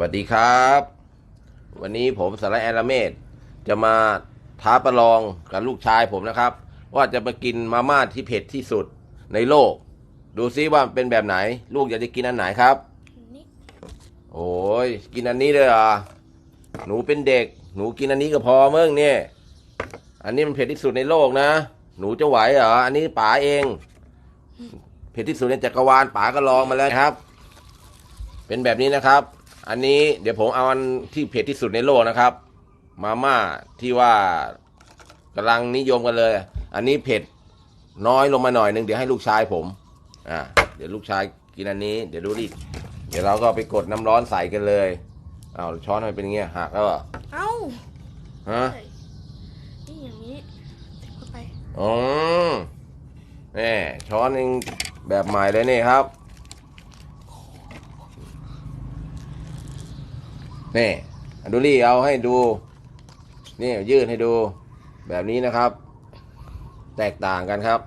วัสดีครับ วันนี้ผมสารแอลเมดจะมาท้าประลองกับลูกชายผมนะครับ ว่าจะมากินมาม่าที่เผ็ดที่สุดในโลก ดูซิว่าเป็นแบบไหน ลูกอยากจะกินอันไหนครับนี่โอ้ยกินอันนี้เลยเหรอหนูเป็นเด็ก หนูกินอันนี้ก็พอเมื่งเนี่ย อันนี้มันเผ็ดที่สุดในโลกนะ หนูจะไหวเหรออันนี้ป๋าเอง เผ็ดที่สุดในจักรวาลป๋าก็ลองมาแล้วครับ เป็นแบบนี้นะครับ อันนี้เดี๋ยวผมเอาอันที่เผ็ดที่สุดในโลกนะครับ มาม่าที่ว่ากำลังนิยมกันเลย อันนี้เผ็ดน้อยลงมาหน่อยหนึ่งเดี๋ยวให้ลูกชายผมอ่าเดี๋ยวลูกชายกินอันนี้ เดี๋ยวดูดิเดี๋ยวเราก็ไปกดน้ำร้อนใส่กันเลยอ้าวช้อนทำไมเป็นอย่างเงี้ยหักแล้วเหรอเอ้าฮะเฮ้ยนี่อย่างนี้เสียบเข้าไปอ๋อนี่ช้อนเองแบบใหม่เลยนี่ครับ นี่อันดูรี่เอาให้ดู นี่ยืดให้ดูแบบนี้นะครับ แตกต่างกันครับ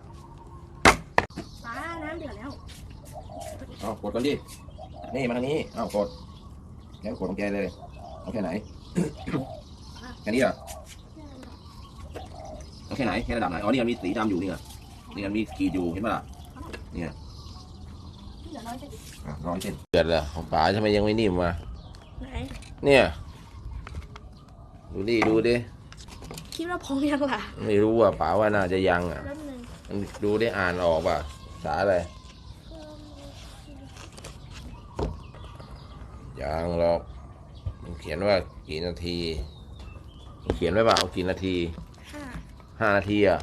ปลาน้ำเดือดแล้วเอากดก่อนดินี่มาทางนี้เอากดแล้วกดของแกเลยเอาแค่ไหนแค่นี้เหรอเอาแค่ไหนแค่ระดับไหนอ๋อนี่มันมีสีดำอยู่นี่เหรอนี่มันมีขีดอยู่เห็นปะล่ะเนี่ยเดือดร้อนจะอะร้อยเส้นเดือดเลยของป๋าทำไมยังไม่นิ่มมา ไหน เนี่ย ดูดิ ดูดิ คิดว่าพองยังล่ะ ไม่รู้อะป๋าว่าน่าจะยังอะ แป๊บนึงมันดูได้อ่านออกป่ะภาษาอะไร ยังหรอกมันเขียนว่ากี่นาทีมันเขียนไว้ป่ะเอากี่นาทีห้าห้านาทีอะ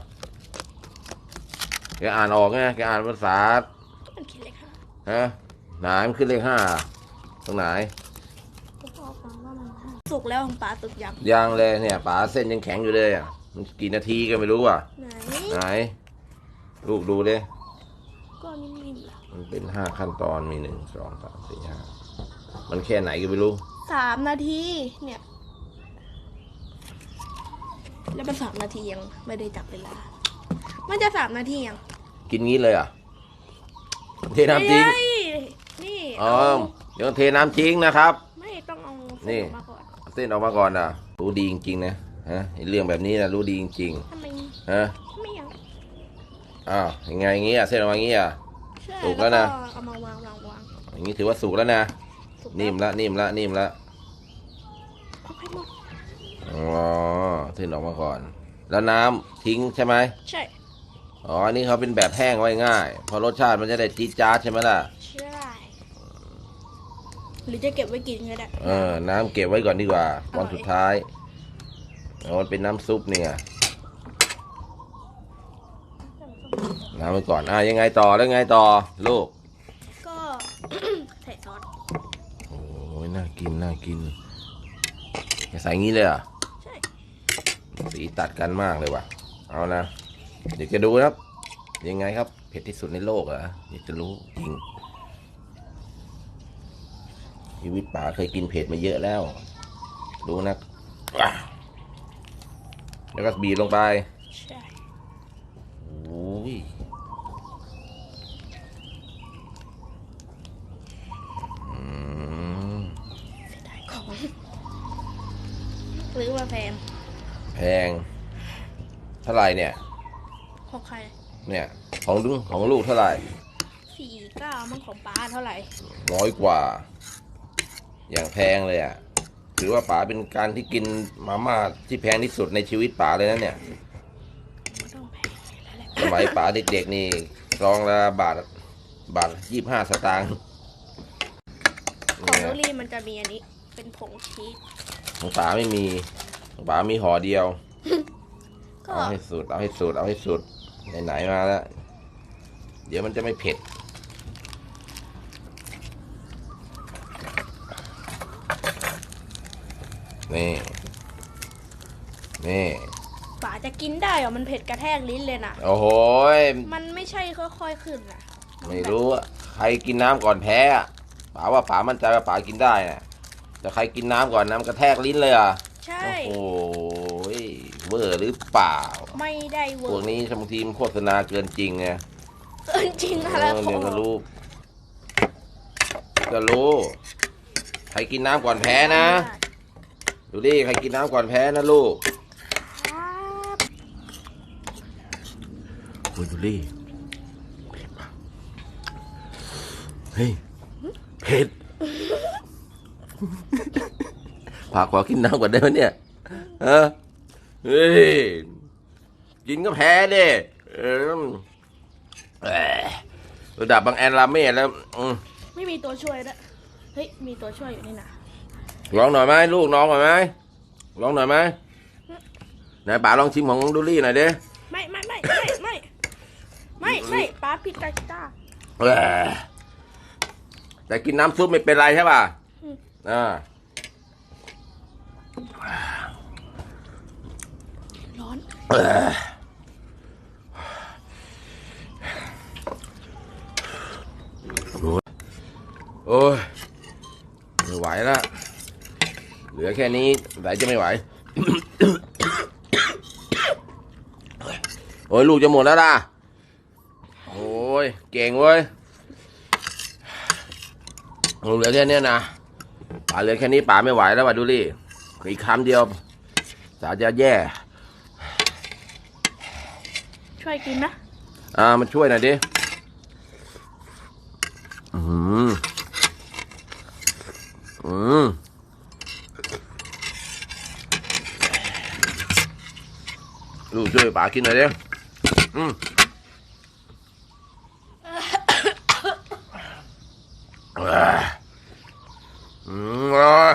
แกอ่านออกไง แกอ่านภาษา มันคิดเลขห้าฮะไหนมันขึ้นเลขห้าตรงไหน ก็พอฟังว่ามันห้า สุกแล้วของปลาสุกยังยังเลยเนี่ยป๋าเส้นยังแข็งอยู่เลยอะมันกี่นาทีก็ไม่รู้อะ ไหนไหน ลูกดูดิก็นิ่มๆล่ะมันเป็นห้าขั้นตอนมีหนึ่งสองสามสี่ห้ามันแค่ไหนก็ไม่รู้สามนาทีเนี่ย แล้วมันสามนาทียังไม่ได้จับเวลา มันจะสามนาทียังกินงี้เลยอะเทน้ำจริง ไม่ได้นี่อ๋อเอาเดี๋ยวเทน้ำจริงนะครับ ไม่ต้องเอานี่เส้นออกมา ก่อนเอาเส้นออกมาก่อนอะ รู้ดีจริงๆนะฮะไอ้เรื่องแบบนี้นะรู้ดีจริงทำไมๆฮะไม่ยังอ้าวยังไงอย่างงี้อะเส้นออกมาอย่างงี้อะ ใช่สุกแล้วนะเอามาวางวางวางอย่างงี้ถือว่าสุกแล้วนะสุกนิ่มละนิ่มละนิ่มละเอาให้หมดอ๋อเส้นออกมาก่อน แล้วน้ำทิ้งใช่ไหมใช่อ๋ออันนี้เขาเป็นแบบแห้งไว้ง่ายเพอรสชาติมันจะได้จี๊ดจ๊าดใช่ไหมล่ะใช่ หรือจะเก็บไว้กินก็ได้เออ น้ำเก็บไว้ก่อนดีกว่าอร่อยวันสุดท้ายเอามันเป็นน้ำซุปเนี่ยน้ำไว้ก่อนอะยังไงต่อแล้วไงต่อลูก ก็ ใส่ซอสโอ้ยน่ากินน่ากินจะใส่งี้เลยเหรอะใช่สีตัดกันมากเลยว่ะ เอานะ เดี๋ยวจะดูนะครับ ยังไงครับ เผ็ดที่สุดในโลกเหรออยากจะรู้จริง ชีวิตป๋าเคยกินเผ็ดมาเยอะแล้วดูนะอะแล้วก็บีบลงไป ใช่โอ้ยอืมเสียดายของซื้อมาแพงแพง เท่าไหร่เนี่ย ของใครเนี่ย ของลุงของลูกเท่าไหร่สี่เก้ามันของป้าเท่าไหร่ร้อยกว่า อย่างแพงเลยอะ ถือว่าป๋าเป็นการที่กินมาม่าที่แพงที่สุดในชีวิตป๋าเลยนะเนี่ยก็ต้องแพงแล้วแหละสมัยป๋าเด็กๆนี่ซองละบาทบาทยี่ห้าสตางค์ของโรลี่มันจะมีอันนี้ เป็นผงชีสของป๋าไม่มีของป๋ามีห่อเดียว ก็เอาให้สุด เอาให้สุด เอาให้สุด ไหนๆมาแล้ว เดี๋ยวมันจะไม่เผ็ด นี่ นี่ป๋าจะกินได้เหรอ มันเผ็ดกระแทกลิ้นเลยน่ะโอ้โหยมันไม่ใช่ค่อยๆขึ้นน่ะนไม่แบบรู้อะใครกินน้ำก่อนแพ้อะป๋าว่าป๋ามั่นใจว่าป๋ากินได้นะแต่ใครกินน้ำก่อนน้ำกระแทกลิ้นเลยอะใช่ โอ้โหยเวอร์หรือเปล่า ไม่ได้เวิพวร์กกนี้บางทีมนโฆษณาเกินจริงไงเกินจริงเออะไรอขอเดี๋ยวงก็รู้ก็รู้ ใครรกินน้ำก่อนแพ้นะ ดูดิใครกินน้ำก่อนแพ้นะลูกครับโอ้ยดูดิเผ็ดปะเฮ้ยเผ็ดพาขอกินน้ำก่อนได้ไหมเนี่ยเออเฮ้ยกินก็แพ้เด้เออเอ้ยระดับบางแอนลาเม่แล้วอืมไม่มีตัวช่วยด้วยเฮ้ย มีตัวช่วยอยู่นี่นะ ลองหน่อยไหมลูกน้องหน่อยไหมลองหน่อยไหมไหนป๋าลองชิมของดูลี่หน่อยดิไม่ไม่ไม่ไม่ไม่ไม่ไม่ป้าผิดกติกาเอ้ยแต่กินน้ำซุปไม่เป็นไรใช่ป่ะอ่าร้อนโอ้ยไม่ไหวแล้วเหลือ แค่นี้ไหนจะไม่ไหว โอ้ยลูกจะหมดแล้วล่ะ โอ้ยเก่งเว้ยเหลือแค่เนี้ยนะป่าเหลือแค่นี้ป่าไม่ไหวแล้วว่ะดูดิอีกคำเดียว สาจะแย่ ช่วยกินนะอ่ามาช่วยหน่อยดิอืมอืม ลูกช่วยป๋ากินหน่อยดิอืมอ่าอืมอร่อย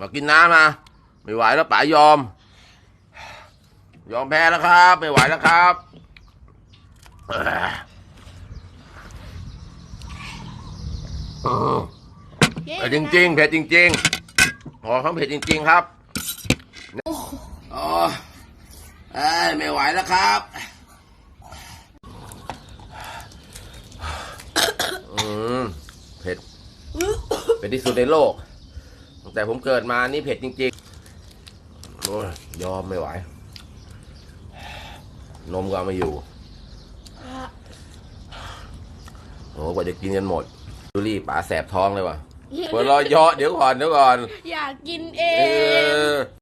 มากินน้ำนะไม่ไหวแล้วป๋ายอม ยอมแพ้แล้วครับ ไม่ไหวแล้วครับเอ่ออืมเย้เผ็ดจริงๆเผ็ดจริงๆขอเขาเผ็ดจริง ๆ ครับโอ้ เอ้ยไม่ไหวแล้วครับ อืมเผ็ด เผ็ดที่สุดในโลก ตั้งแต่ผมเกิดมานี่เผ็ดจริงๆโอ้ยยอมไม่ไหว นมก็เอาไม่อยู่ โอ้กว่าจะกินกันหมดดูรี่ป๋าแสบท้องเลยว่ะหัวเรอเยาะเดี๋ยวก่อนเดี๋ยวก่อน อยากกินเอเอง อ